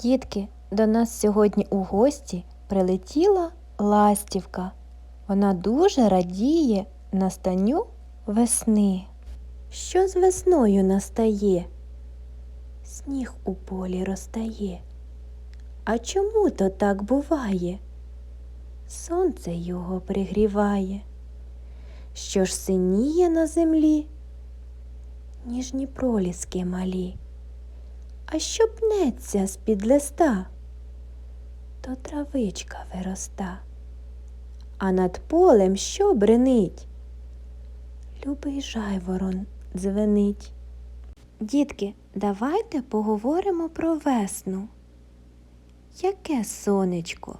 Дітки, до нас сьогодні у гості прилетіла ластівка. Вона дуже радіє настанню весни. Що з весною настає? Сніг у полі розтає. А чому то так буває? Сонце його пригріває. Що ж синіє на землі? Ніжні проліски малі. А що пнеться з-під листа? То травичка вироста. А над полем що бренить? Любий жайворон дзвенить. Дітки, давайте поговоримо про весну. Яке сонечко?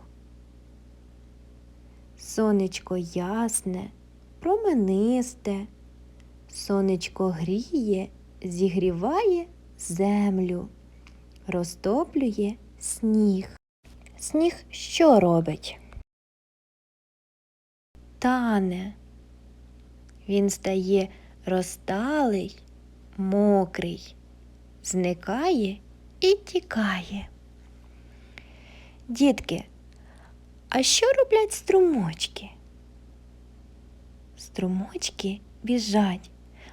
Сонечко ясне, променисте, сонечко гріє, зігріває землю, розтоплює сніг. Сніг що робить? Тане. Він стає розталий, мокрий, зникає і тікає. Дітки, а що роблять струмочки? Струмочки біжать.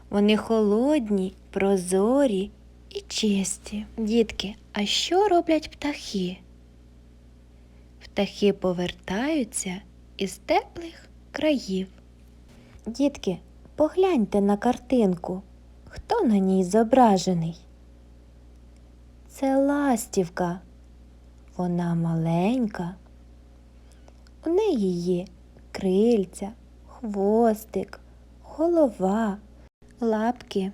Вони холодні, прозорі і чисті. Дітки, а що роблять птахи? Птахи повертаються із теплих країв. Дітки, погляньте на картинку. Хто на ній зображений? Це ластівка. Вона маленька. У неї є крильця, хвостик, голова, лапки.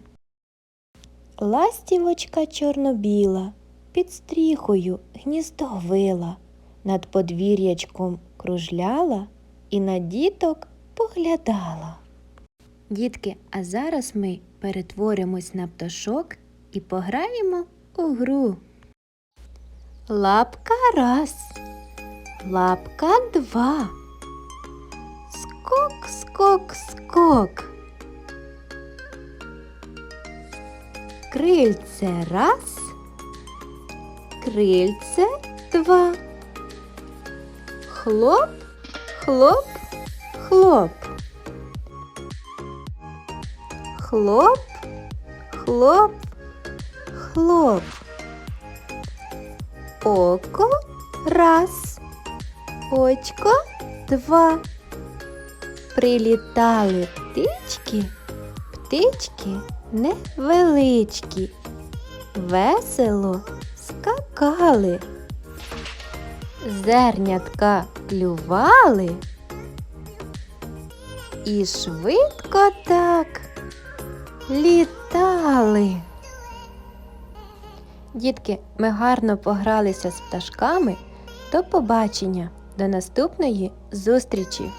Ластівочка чорнобіла, під стріхою гніздо вила, над подвір'ячком кружляла і на діток поглядала. Дітки, а зараз ми перетворимось на пташок і пограємо у гру. Лапка раз, лапка два. Скок, скок, скок. Крильце раз, крильце два. Хлоп, хлоп, хлоп. Хлоп, хлоп, хлоп. Око раз, очко два. Прилітали птички, птички невеличкі, весело скакали, зернятка клювали і швидко так літали. Дітки, ми гарно погралися з пташками. До побачення, до наступної зустрічі!